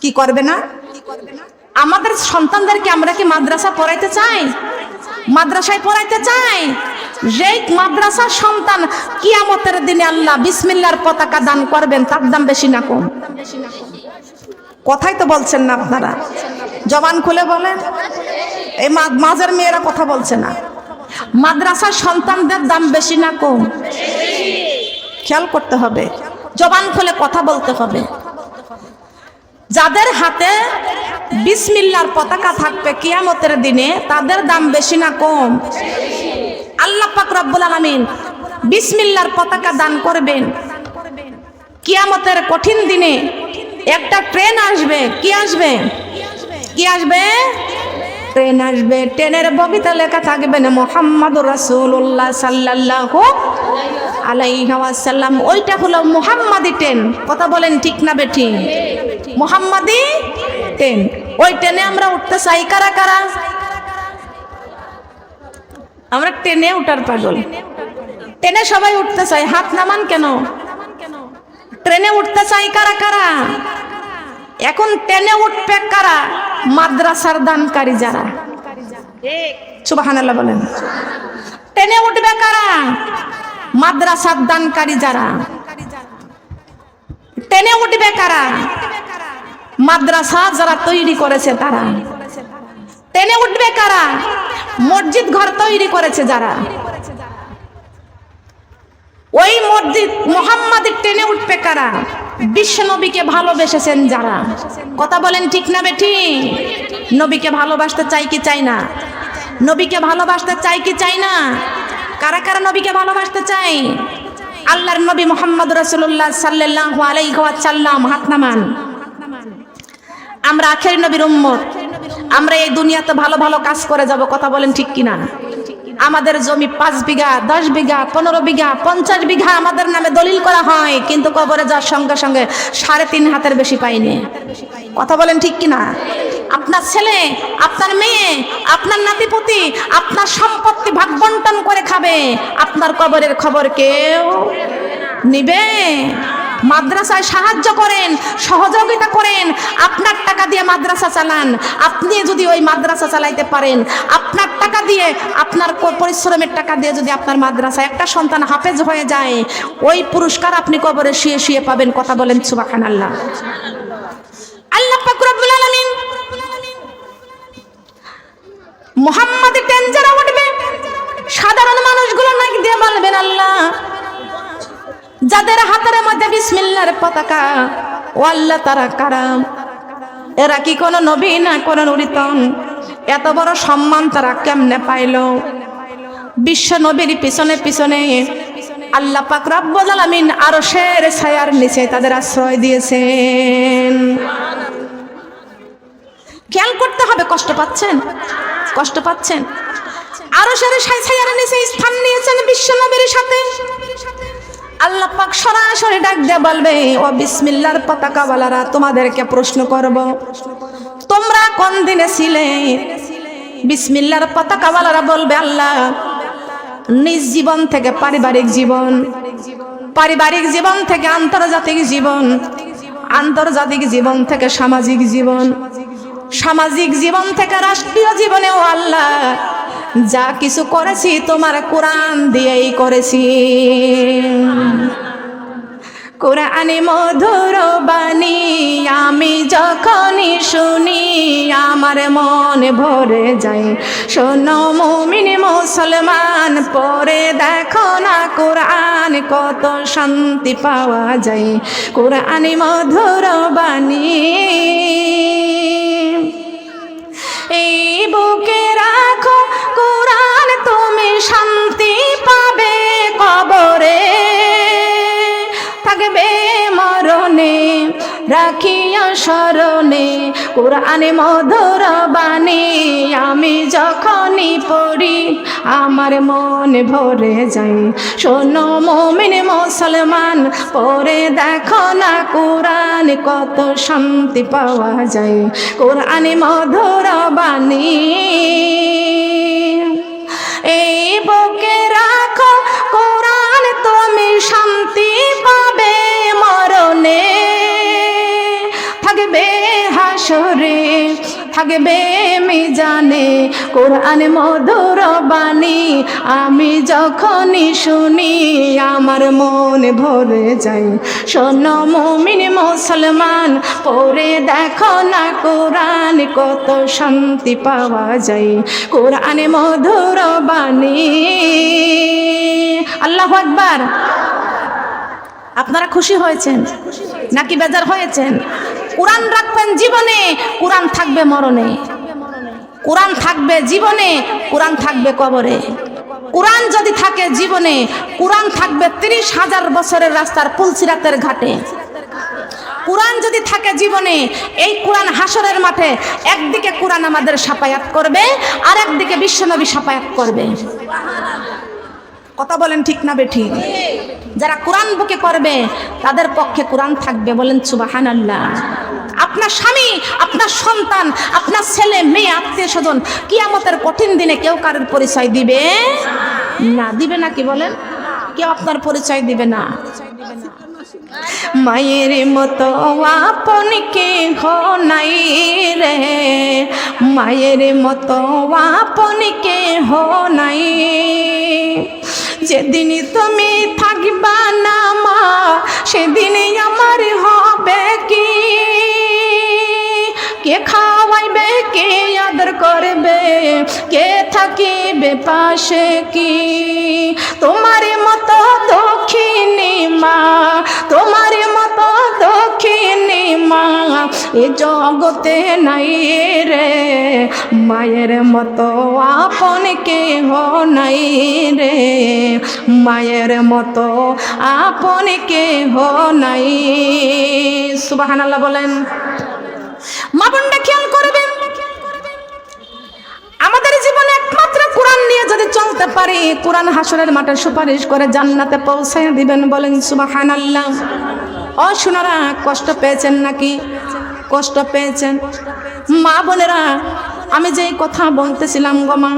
কি করবে না? আমাদের সন্তানদেরকে আমরা কি মাদ্রাসা পড়াইতে চাই? মাদ্রাসায় পড়াইতে চাই? যেই মাদ্রাসার সন্তান কিয়ামতের দিনে আল্লাহ বিসমিল্লার পতাকা দান করবেন, তার দাম বেশি না কম। কথাই তো বলছেন না আপনারা। জবান খুলে বলেন। এই মাঝের মেয়েরা কথা বলছে না। মাদ্রাসার সন্তানদের দাম বেশি না কম। খেয়াল করতে হবে। জবান খুলে কথা বলতে হবে। যাদের হাতে বিসমিল্লার পতাকা থাকবে কিয়ামতের দিনে, তাদের দাম বেশি না কম? আল্লাহ পাক রব্বুল আলামিন বিসমিল্লার পতাকা দান করবেন। কিয়ামতের কঠিন দিনে একটা ট্রেন আসবে, কি আসবে? কি আসবে? ট্রেন আসবে। ট্রেনের বগিতে লেখা থাকবে না মোহাম্মদ রাসূলুল্লাহ সাল্লাল্লাহু আলাইহি ওয়াসাল্লাম। ওইটা হলো মোহাম্মদি ট্রেন। কথা বলেন ঠিক না বেঠি? মোহাম্মদি ট্রেন ওই ট্রেনে আমরা উঠতে চাই কারা কারা? আমরা ট্রেনে উঠার পাগল। ট্রেনে সবাই উঠতে চাই। হাত নামান কেন? ট্রেনে উঠতে চাই কারা কারা? এখন ট্রেনে উঠবে কারা? মাদ্রাসার দানকারী যারা। সুবাহানাল্লাহ বলেন। ট্রেনে উঠবে কারা? মাদ্রাসার দানকারী যারা। ট্রেনে উঠবে কারা? মাদ্রাসা যারা তৈরি করেছে তারা। ট্রেনে উঠবে কারা? মসজিদ ঘর তৈরি করেছে যারা। ওই মসজিদ মোহাম্মদের ট্রেনে উঠবে কারা? বিশ্ব নবীকে ভালোবেসেছেন যারা। কথা বলেন ঠিক না বেঠি? নবীকে ভালোবাসতে চাই কি চাই না? নবীকে ভালোবাসতে চাই কি চাই না? কারা কারা নবীকে ভালোবাসতে চাই? আল্লাহর নবী মোহাম্মদ রসুল্লাহ সাল্লাহ আলাইসাল্লাম হাত নামান। আমরা আখের নবীর উম্মত। আমরা এই দুনিয়াতে ভালো ভালো কাজ করে যাব, কথা বলেন ঠিক কিনা? আমাদের জমি পাঁচ বিঘা, দশ বিঘা, পনেরো বিঘা, পঞ্চাশ বিঘা আমাদের নামে দলিল করা হয়, কিন্তু কবরে যাওয়ার সঙ্গে সঙ্গে সাড়ে তিন হাতের বেশি পাইনি। কথা বলেন ঠিক কিনা? আপনার ছেলে, আপনার মেয়ে, আপনার নাতিপুতি, আপনার সম্পত্তি ভাগ বন্টন করে খাবে, আপনার কবরের খবর কেউ নিবে? মাদ্রাসায় সাহায্য করেন, সহযোগিতা করেন, আপনার টাকা দিয়ে মাদ্রাসা চালান। আপনি যদি ওই মাদ্রাসা চালাইতে পারেন, আপনার টাকা দিয়ে, আপনার পরিশ্রমের টাকা দিয়ে যদি আপনার মাদ্রাসা একটা সন্তান হাফেজ হয়ে যায়, ওই পুরস্কার আপনি কবরে শুয়ে শুয়ে পাবেন, কথা বলেন সুবাখান আল্লাহ আল্লাহ পাক রব্বুল আলামিন উঠবে সাধারণ মানুষগুলো নাকি দিয়ে বলবেন, আল্লাহ। যাদের হাতের মধ্যে বিসমিল্লার পতাকা, ও আল্লাহ তারা কারাম। এরা কি কোনো নবী না কোনো নূতন এত বড় সম্মান তারা কেমনে পাইল? বিশ্ব নবীর পিছনে পিছনে আল্লাহ পাক রব্বুল আলামিন আরও শের ছায়ার নিচে তাদের আশ্রয় দিয়েছেন। খেয়াল করতে হবে, কষ্ট পাচ্ছেন? কষ্ট পাচ্ছেন? আরও সারে সাই ছায়ার নিচে স্থান নিয়েছেন পাক সরাসরি ডাক দিয়ে বলবে, ও বিসমিল্লার পতাকাওয়ালারা তোমাদেরকে প্রশ্ন করব। তোমরা কোন দিনে ছিলে? বিসমিল্লার পতাকাওয়ালারা বলবে, আল্লাহ, নিজ জীবন থেকে পারিবারিক জীবন পারিবারিক জীবন থেকে আন্তর্জাতিক জীবন আন্তর্জাতিক জীবন থেকে সামাজিক জীবন সামাজিক জীবন থেকে রাষ্ট্রীয় জীবনেও আল্লাহ, যা কিছু করেছি তোমার কোরআন দিয়েই করেছি। কোরআনে মধুর বাণী আমি যখনই শুনি, আমার মন ভরে যায়। শোনো মুমিন মুসলমান পরে দেখো না কোরআন কত শান্তি পাওয়া যায়। কোরআনে মধুর বাণী এই বুকে রাখো, কোরআন তুমি শান্তি পাবে কবরে। মরণে রাখিয়া স্মরণে কোরআনে মধুর বাণী, আমি যখনই পড়ি, আমার মন ভরে যায়। শোনো মমিন মুসলমান পরে দেখো না কোরআন কত শান্তি পাওয়া যায়। কোরআনে মধুর বাণী। থাকবে মিজানে কোরআন মধুর বাণী, আমি যখনই শুনি আমার মন ভরে যাই শোন মুমিন মুসলমান পরে দেখো না কোরআন কত শান্তি পাওয়া যায়। কোরআন মধুর বাণী। আল্লাহ আকবার। আপনারা খুশি হয়েছেন? নাকি বেজার হয়েছেন? কোরআন রাখবেন জীবনে, কোরআন থাকবে মরণে। কোরআন থাকবে জীবনে, কোরআন থাকবে কবরে। কোরআন যদি থাকে জীবনে, কোরআন থাকবে তিরিশ হাজার বছরের রাস্তার পুলসিরাতের ঘাটে। কোরআন যদি থাকে জীবনে, এই কোরআন হাসরের মাঠে একদিকে কোরআন আমাদের সাপায়াত করবে, আর একদিকে বিশ্বনবী সাপায়াত করবে। কথা বলেন ঠিক না বেঠি যারা কোরআন বুকে করবে তাদের পক্ষে কোরআন থাকবে বলেন সুবাহান আল্লাহ আপনার স্বামী, আপনার সন্তান, আপনার ছেলে, মেয়ে, আত্মীয় স্বজন কিয়ামতের কঠিন দিনে কেউ কারোর পরিচয় দিবে না। দিবে না কি বলেন? কেউ আপনার পরিচয় দিবে না। মায়ের মতো আপন কে নাই রে। মায়ের মতো আপন কে নাই। যেদিন তুমি থাকবা না মা, সেদিনই আমার হবে কি? কে খাওয়াইবে, কে আদর করবে, কে থাকিবে পাশে কি? তোমার মতো দক্ষিণী মা, তোমার এ জগতে নাই রে। মায়ের মতো আপন কেহ নাই রে। মায়ের মতো আপন কেহ নাই। সুবাহান আল্লাহ বলেন। মা খেয়াল করবেন, আমাদের জীবনে একমাত্র কোরআন নিয়ে যদি চলতে পারি, কোরআন হাসরের মাঠে সুপারিশ করে জান্নাতে পৌঁছায় দিবেন বলেন সুবাহান আল্লাহ শোনারা কষ্ট পেয়েছেন নাকি? কষ্ট পেয়েছেন। মা বোনেরা, আমি যে কথা বলতেছিলাম গমা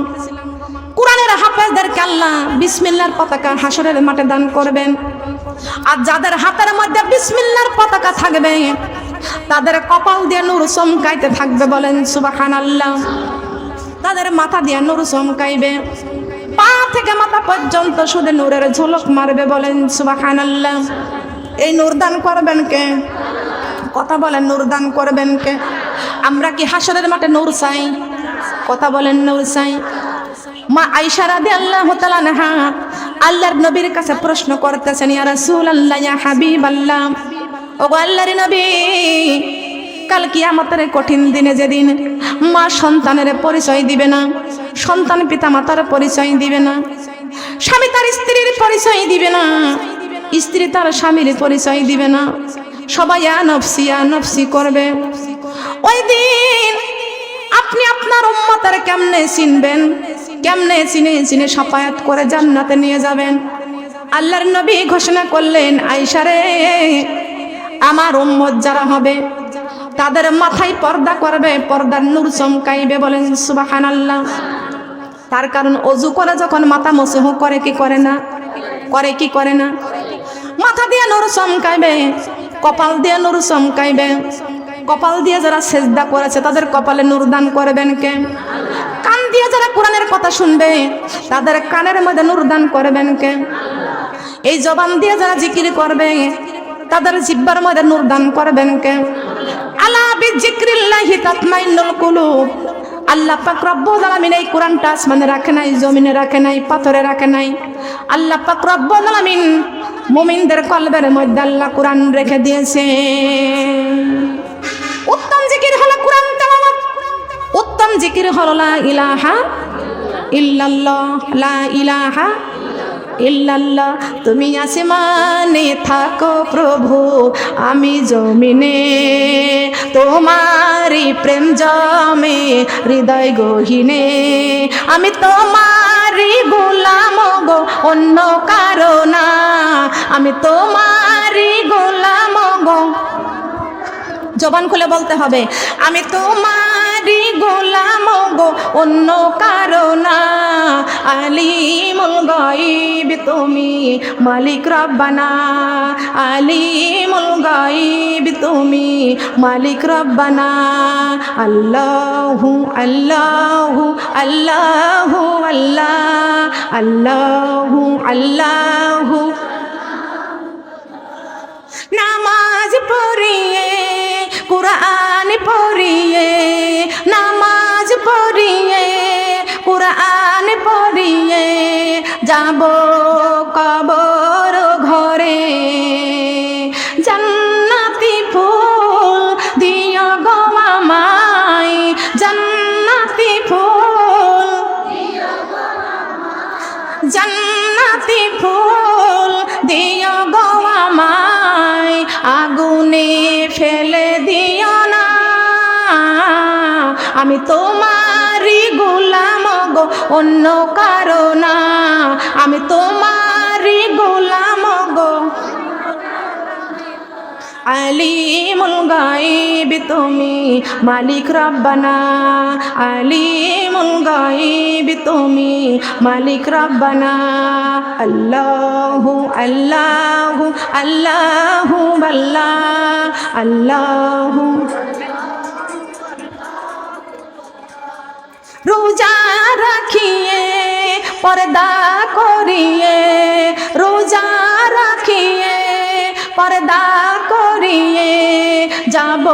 কোরআনের হাফেজদেরকে আল্লাহ বিসমিল্লার পতাকা হাসরের মাঠে দান করবেন। আর যাদের হাতের মধ্যে বিসমিল্লার পতাকা থাকবে, তাদের কপাল দিয়ে নূর চমকাইতে থাকবে বলেন সুবাহান আল্লাহ তাদের মাথা দিয়ে নূর চমকাইবে পা থেকে মাথা পর্যন্ত শুধু নূরের ঝলক মারবে বলেন সুবাহান আল্লাহ এই নূর দান করবেন কে? কথা বলেন, নূর দান করবেন কে? আমরা কি হাসরের মাঠে নূর চাই? কথা বলেন, নূর চাই। মা আইসা রাদি আল্লাহ তালানহা আল্লাহর নবীর কাছে প্রশ্ন করতেছেন, ইয়া আল্লাহ ইয়া হাবিব আল্লাহ ও আল্লাহর নবী, কাল কিয়ামতের কঠিন দিনে যেদিন মা সন্তানের পরিচয় দিবে না, সন্তান পিতা মাতার পরিচয় দিবে না, স্বামী তার স্ত্রীর পরিচয় দিবে না, স্ত্রী তার স্বামীর পরিচয় দিবে না সবাই নফসি নফসি করবে। ওই দিন আপনি আপনার উম্মতের কেমনে চিনবেন? কেমনে চিনে চিনে সাপায়াত করে জান্নাতে নিয়ে যাবেন? আল্লাহর নবী ঘোষণা করলেন আইসারে আমার উম্মত যারা হবে, তাদের মাথায় পর্দা করবে, পর্দার নূর চমকাইবে বলেন সুবাহান আল্লাহ তার কারণ অজু করে যখন মাথা মসুহ করে কি করে না? করে কি করে না? মাথা দিয়ে নূর চমকাইবে। কপাল দিয়ে নূর চমকাইবে। কপাল দিয়ে যারা সেজদা করেছে, তাদের কপালে নূর দান করবেন কে? কান দিয়ে যারা কোরআনের কথা শুনবে, তাদের কানের মধ্যে নূর দান করবেন কে? এই জবান দিয়ে যারা জিকির করবে, তাদের জিব্বার মধ্যে নূর দান করবেন কে? আলা বিজিক্রিল্লাহি তাতমাইন্নুল কুলুব। আল্লাহ পাক রব্বুল আলামিন এই কোরআনটা আসমানে রাখে নাই, জমিনে রাখে নাই, পাথরে রাখে নাই। আল্লাহ পাক রব্বুল আলামিন মুমিনদের কলবের মধ্যে আল্লাহ কোরআন রেখে দিয়েছে। উত্তম জিকির হলো কোরআন তেলাওয়াত। উত্তম জিকির হলো লা ইলাহা ইল্লাল্লাহ, লা ইলাহা ইল্লাল্লাহ। তুমি আসমানে থাকো প্রভু, আমি জমিনে। তোমারি প্রেম জমে, হৃদয় গহিনে। আমি তোমারি গোলাম গো অন্য কারও না। আমি তোমারি গোলাম গো। জবান খুলে বলতে হবে, আমি তোমার তোমারই গোলাম গো, অন্য কারণা আলিমুল গাইব তুমি মালিক রব্বানা। আলিমুল গাইব তুমি মালিক রব্বানা। আল্লাহু আল্লাহু আল্লাহু, আল্লাহ। আল্লাহু আল্লাহু যাব কবর ঘরে। জান্নাতি ফুল দিও গো আমায় জান্নাতি ফুল জান্নাতি ফুল দিও গো আমায় আগুনে ফেলে দিও না। আমি তোমারই গোলাম। গো, অন্য কারও না। আমি তোমারই গোলাম গো। আলিমুল গাইব তুমি, মালিক রব্বানা। আলিমুল গাইব তুমি, মালিক রব্বানা। আল্লাহু আল্লাহু আল্লাহু আল্লাহ আল্লাহু রোজা রাখিয়ে পর্দা করিয়ে রোজা রাখিয়ে পর্দা করিয়ে যাব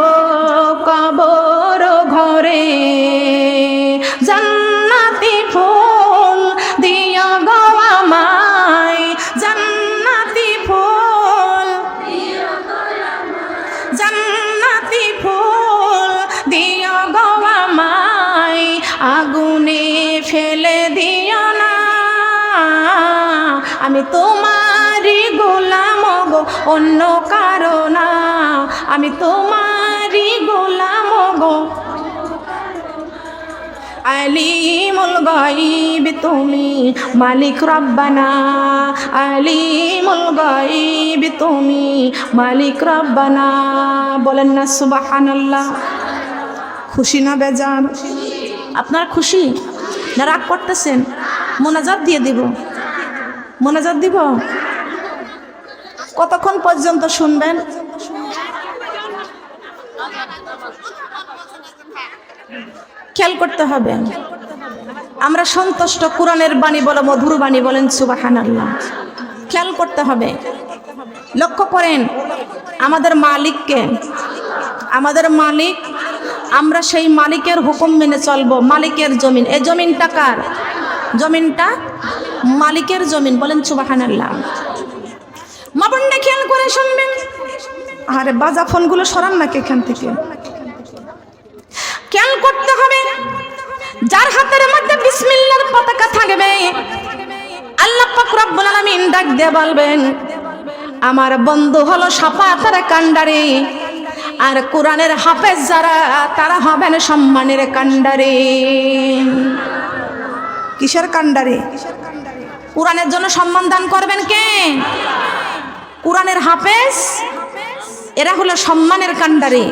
গো কারও না। আমি তোমারই গোলাম গো। আলিমুল গাইব তুমি মালিক রব্বানা। আলিমুল গাইব তুমি মালিক রব্বানা। বলেন না সুবহানাল্লাহ। খুশি না বেজার? আপনার খুশি? না রাগ করতেছেন? মোনাজাত দিয়ে দিব। মোনাজাত দিব? কতক্ষণ পর্যন্ত শুনবেন? খেয়াল করতে হবে। আমরা সন্তুষ্ট কোরআনের বাণী বলো, মধুর বাণী বলেন সুবাহান আল্লাহ খেয়াল করতে হবে। লক্ষ্য করেন, আমাদের মালিককে, আমাদের মালিক, আমরা সেই মালিকের হুকুম মেনে চলবো, মালিকের জমিন। এ জমিনটা কার? জমিনটা মালিকের জমিন, বলেন সুবাহান আল্লাহ মা বোনটা খেয়াল করে শুনবেন। আরে বাজা ফোনগুলো সরান নাকি এখান থেকে? খেয়াল করতে হবে যার হাতের মধ্যে বিসমিল্লার পতাকা থাকবে আল্লাহ পাক রব্বুল আলামিন ডাক দিয়ে বলবেন আমার বন্ধু হলো সাপাতার কান্ডারে আর কোরআনের হাফেজ যারা তারা হবেন সম্মানের কান্ডারে কিসের কান্ডারে কোরআনের জন্য সম্মান দান করবেন কে? কোরআনের হাফেজ, এরা হলো সম্মানের কান্ডারে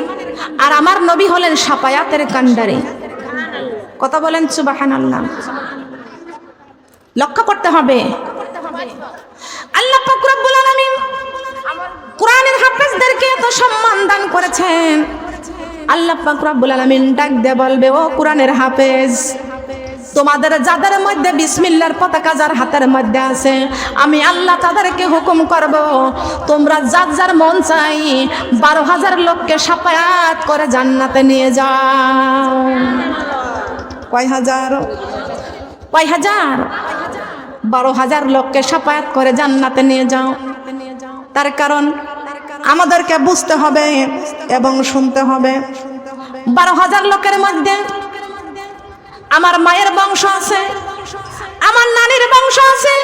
আর আমার নবী হলেন সাপায়াতের কান্ডারে কথা বলেন সুবাহান আল্লাহ লক্ষ্য করতে হবে। আল্লাহ পাক রব্বুল আলামিন কোরআনের হাফেজদেরকে এত সম্মান দান করেছেন। আল্লাহ পাক রব্বুল আলামিন ডাক দিয়ে বলবে, ও কোরআনের হাফেজ তোমাদের যাদের মধ্যে বিসমিল্লার পতাকা যার হাতের মধ্যে আছে, আমি আল্লাহ তাদেরকে হুকুম করব, তোমরা যার যার মন চাই বারো হাজার লোককে সাপায়াত করে জান্নাতে নিয়ে যাও। কয় হাজার? কয় হাজার? বারো হাজার লোককে সাপায়াত করে জান্নাতে নিয়ে যাও। তার কারণ আমাদেরকে বুঝতে হবে এবং শুনতে হবে। বারো হাজার লোকের মধ্যে আমার মায়ের বংশ আছে, আমার নানির বংশ আছে,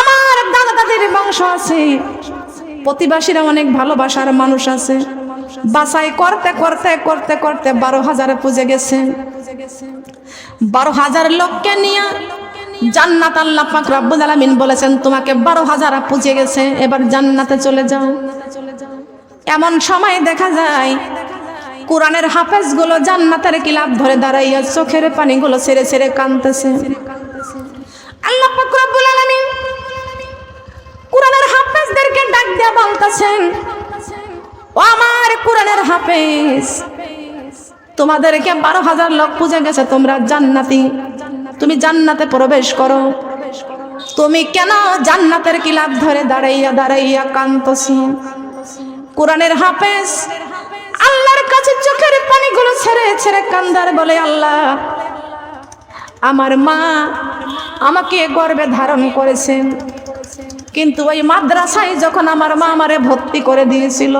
আমার দাদা দাদির বংশ আছে। প্রতিবাসীরা অনেক ভালোবাসার মানুষ আছে। বাসাই করতে করতে করতে করতে বারো হাজারে পুজে গেছে। বারো হাজার লোককে নিয়ে জান্নাত আল্লাহ পাক রাব্বুল আলামিন বলেছেন, তোমাকে বারো হাজার পুজে গেছে, এবার জান্নাতে চলে যাও। এমন সময় দেখা যায় কোরআনের হাফেজগুলো জান্নাতের কিলাপ ধরে দাঁড়াইয়া চোখের পানিগুলো ছেড়ে ছেড়ে কানতেছে আল্লাহ পাক রব্বুল কোরআনের হাফেজদেরকে ডাক দিয়ে বলতেছেন, ও আমার কোরআনের হাফেজ, তোমাদেরকে বারো হাজার লোক পুজে গেছে, তোমরা জান্নাতি। তুমি জান্নাতে প্রবেশ করো। তুমি কেন জান্নাতের কিলাপ ধরে দাঁড়াইয়া দাঁড়াইয়া কান্তছি কোরআনের হাফেজ পানিগুলো ছেড়ে ছেড়ে কান্দার বলে আল্লাহ। আমার মা আমাকে গর্বে ধারণ করেছেন কিন্তু ওই মাদ্রাসায় যখন আমার মা আমারে ভর্তি করে দিয়েছিল,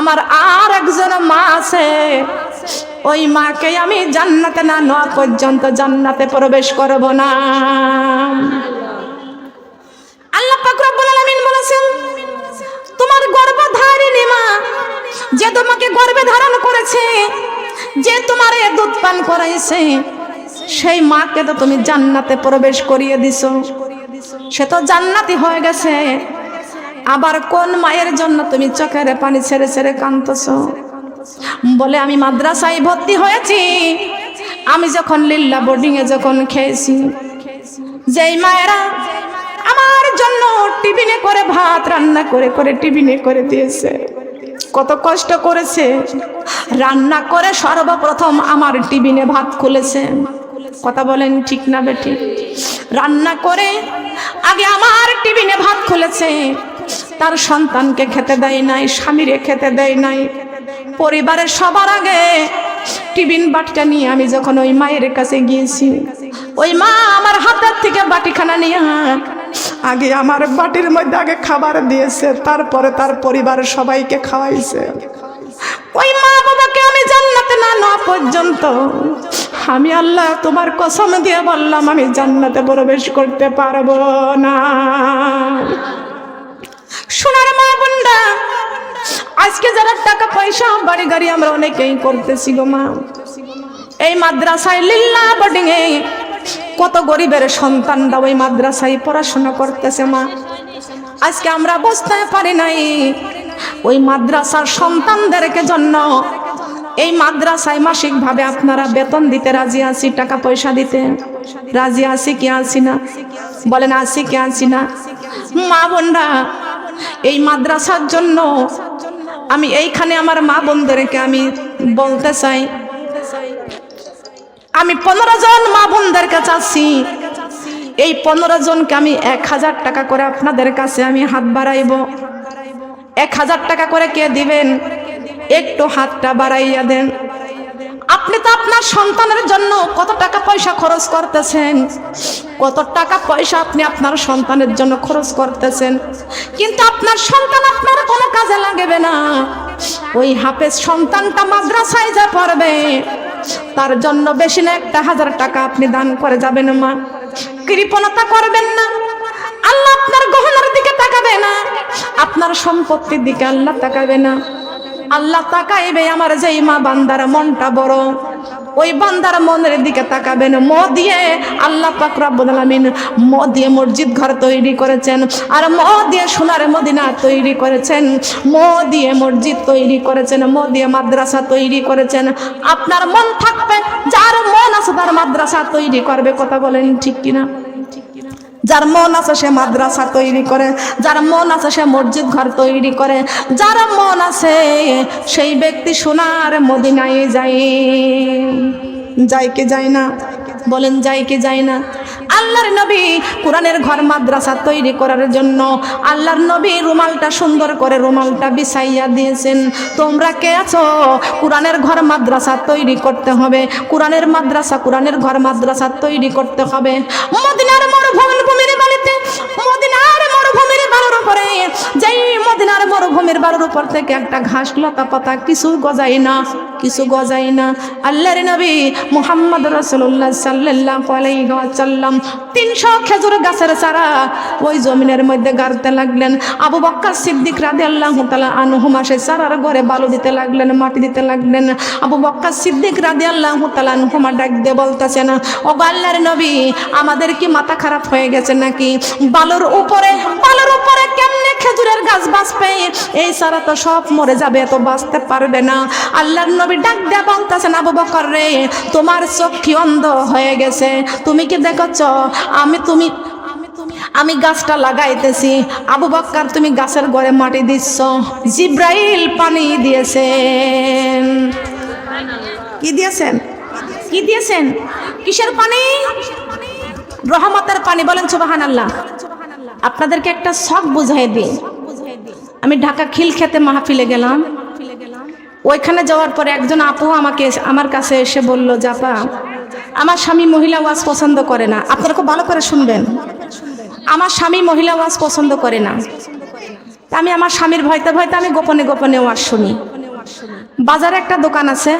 আমার আর একজন মা আছে। ওই মাকে আমি জান্নাতে না নেওয়া পর্যন্ত জান্নাতে প্রবেশ করব না। আল্লাহ পাক রব্বুল আলামিন বলেছেন তোমার গর্ভধারিণী মা, যে তোমাকে গর্ভে ধারণ করেছে, যে তোমার দুধ পান করাইছে, সেই মাকে তো তুমি জান্নাতে প্রবেশ করিয়ে দিছো। সে তো জান্নাতি হয়ে গেছে। আবার কোন মায়ের জন্য তুমি চোখের পানি ছেড়ে ছেড়ে কাঁদতেছ? বলে, আমি মাদ্রাসায় ভর্তি হয়েছি। আমি যখন লিল্লা বোর্ডিংয়ে যখন খেয়েছি, যেই মায়েরা আমার জন্য টিফিনে করে ভাত রান্না করে করে টিফিনে করে দিয়েছে। কত কষ্ট করেছে। রান্না করে সর্বপ্রথম আমার টিফিনে ভাত খুলেছে। কথা বলেন ঠিক না বেটি রান্না করে আগে আমার টিফিনে ভাত খুলেছে। তার সন্তানকে খেতে দেয় নাই, স্বামীরে খেতে দেয় নাই। পরিবারের সবার আগে টিফিন বাটিটা নিয়ে আমি যখন ওই মায়ের কাছে গিয়েছি, ওই মা আমার হাতের থেকে বাটিখানা নিয়ে আগে আমার বাটির মধ্যে আগে খাবার দিয়েছে, তারপরে তার পরিবারের সবাইকে খাওয়াইছে। ওই মা বাবাকে আমি জান্নাতে না নেওয়া পর্যন্ত, আমি আল্লাহ তোমার কসম দিয়ে বললাম, আমি জান্নাতে প্রবেশ করতে পারব না। সোনার মা বোনরা, আজকে যারা টাকা পয়সা, বাড়ি গাড়ি আমরা অনেকেই করতেছি গো মা। এই মাদ্রাসায় লিল্লা বোর্ডিং এ কত গরিবের সন্তানরা ওই মাদ্রাসায়, পড়াশোনা করতেছে মা। আজকে আমরা বুঝতে পারি নাই, ওই মাদ্রাসার সন্তানদেরকে জন্য এই মাদ্রাসায় মাসিকভাবে আপনারা বেতন দিতে রাজি আছি, টাকা পয়সা দিতে। রাজি আছি কি আছি না? বলেন, আছি কি আছি না? মা বোনরা, এই মাদ্রাসার জন্য আমি এইখানে আমার মা বোনদেরকে আমি বলতে চাই আমি পনেরো জন মা বোনদের কাছে আছি। এই পনেরো জনকে আমি এক হাজার টাকা করে আপনাদের কাছে আমি হাত বাড়াইব। এক হাজার টাকা করে কে দিবেন? একটু হাতটা বাড়াইয়া দেন। আপনি তো আপনার সন্তানের জন্য কত টাকা পয়সা খরচ করতেছেন? কত টাকা পয়সা আপনি আপনার সন্তানের জন্য খরচ করতেছেন? কিন্তু আপনার সন্তান আপনার কোনো কাজে লাগবে না। ওই হাফেজ সন্তানটা মাদ্রাসায় যা পড়বে তার জন্য বেশি না একটা হাজার টাকা আপনি দান করে যাবেন, মা। কৃপণতা করবেন না। আল্লাহ আপনার গহনার দিকে তাকাবে না। আপনার সম্পত্তির দিকে আল্লাহ তাকাবে না। আল্লাহ তাকাইবে আমার যেই মা বান্দার মনটা বড়। ওই বান্দার মনের দিকে তাকাবেন। ম দিয়ে আল্লাহ পাক রব্বুল আলামিন ম দিয়ে মসজিদ ঘর তৈরি করেছেন আর ম দিয়ে সোনার মদিনা তৈরি করেছেন। ম দিয়ে মসজিদ তৈরি করেছেন, ম দিয়ে মাদ্রাসা তৈরি করেছেন। আপনার মন থাকবে, যার মন আছে তার মাদ্রাসা তৈরি করবে। কথা বলেন ঠিক কিনা? যার মন আছে সে মাদ্রাসা তৈরি করে, যার মন আছে সে মসজিদ ঘর তৈরি করে, যার মন আছে সেই ব্যক্তি সোনার মদিনায় যায়। যায় কি যায় না, বলেন যায় কি যায় না। আল্লাহর নবী কোরআনের ঘর মাদ্রাসা তৈরি করার জন্য আল্লাহর নবী রুমালটা সুন্দর করে রুমালটা বিছাইয়া দিয়েছেন। তোমরা কে আছো? কোরআনের ঘর মাদ্রাসা তৈরি করতে হবে। কোরআনের মাদ্রাসা, কোরআনের ঘর মাদ্রাসা তৈরি করতে হবে। মদিনার মরুভূমির বাড়িতে, মদিনার বালুর যেই মদিনার মরুভূমির বালুর উপর থেকে একটা ঘাস লতা পাতা কিছু গজাই না, কিছু গজাই না। আল্লাহর নবী মুহাম্মদ রাসূলুল্লাহ সাল্লাল্লাহু আলাইহি ওয়াসাল্লাম তিনশো খেজুর গাছের চারা ওই জমিনের মধ্যে গাড়তে লাগলেন। আবু বক্কর সিদ্দিক রাদিয়াল্লাহু তাআলা আনহুমা সেই চারার ঘরে বালু দিতে লাগলেন, মাটি দিতে লাগলেন। আবু বক্কর সিদ্দিক রাধে রাদিয়াল্লাহু তাআলা আনহুমা ডাক দিয়ে বলতেছেন ও আল্লাহর নবী, আমাদের কি মাথা খারাপ হয়ে গেছে নাকি? বালুর উপরে কেমনে খেজুরের গাছ বাঁচবে। এই সারা তো সব মরে যাবে তো বাঁচতে পারবে না। আল্লাহর নবী ডাক দিয়ে বলতেছেন, আবু বকর রে, তোমার কি অন্ধ হয়ে গেছে? তুমি কি দেখছ? আমি তুমি, আমি গাছটা লাগাইতেছি। আবু বক্কর তুমি গাছের ঘরে মাটি দিচ্ছ। জিব্রাইল পানি দিয়েছেন। কি দিয়েছেন? কি দিয়েছেন? কিসের পানি? রহমতের পানি, বলেন সুবাহান আল্লাহ আপনাদেরকে একটা শখ বুঝাই দিই। আমি ঢাকা খিল খেতে মাহফিলে গেলাম। ওইখানে যাওয়ার পরে একজন আপু আমাকে আমার কাছে এসে বলল, জাপা, আমার স্বামী মহিলা ওয়াজ পছন্দ করে না। আপনারা খুব ভালো করে শুনবেন। আমার স্বামী মহিলা ওয়াজ পছন্দ করে না। আমি আমার স্বামীর ভয়তে ভয়তে আমি গোপনে গোপনে ওয়াজ শুনি। বাজারে একটা দোকান আছে,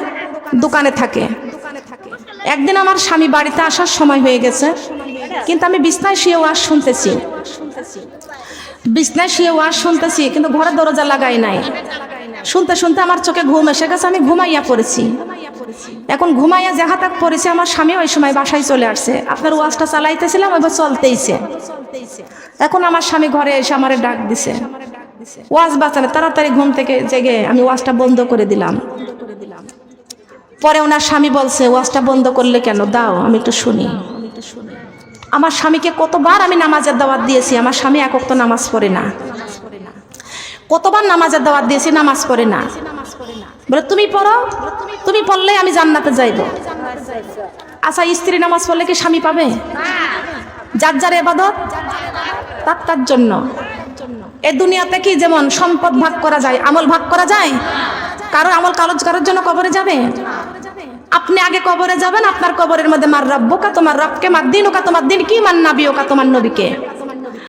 দোকানে থাকে। একদিন আমার স্বামী বাড়িতে আসার সময় হয়ে গেছে, কিন্তু আমি বিছনায় শুয়ে ওয়াজ শুনতেছি। বিছনায় শুয়ে ওয়াজ শুনতেছি, কিন্তু ঘরে দরজা লাগাই নাই। শুনতে শুনতে আমার চোখে ঘুম এসে গেছে, আমি ঘুমাইয়া পড়েছি। এখন ঘুমাইয়া যাহা তাক পড়েছি, আমার স্বামী ওই সময় বাসায় চলে আসছে। আপনার ওয়াজটা চালাইতেছিলাম, এবার চলতেইছে। এখন আমার স্বামী ঘরে এসে আমারে ডাক দিছে। ওয়াজ বাঁচালে, তাড়াতাড়ি ঘুম থেকে জেগে আমি ওয়াজটা বন্ধ করে দিলাম। পরে ওনার স্বামী বলছে ওয়াজটা বন্ধ করলে কেন? দাও, আমি একটু শুনি। আমার স্বামীকে কতবার আমি নামাজের দাওয়াত দিয়েছি, আমার স্বামী একক তো নামাজ পড়ে না। কতবার নামাজের দাওয়াত দিয়েছি, নামাজ পড়ে না। বলে, তুমি পড়ো, তুমি পড়লে আমি জান্নাতে যাইব। আচ্ছা স্ত্রী নামাজ পড়লে কি স্বামী পাবে? যার যার এবাদত, তার তার জন্য। এ দুনিয়াতে কি যেমন সম্পদ ভাগ করা যায়, আমল ভাগ করা যায়? কারও আমল করার জন্য কবরে যাবে? আপনি আগে কবরে যাবেন, আপনার কবরের মধ্যে মার রব্বকা, তোমার রবকে মার দিন ওকা তোমার দিন কি মান নাবি ওকা তোমার নবীকে?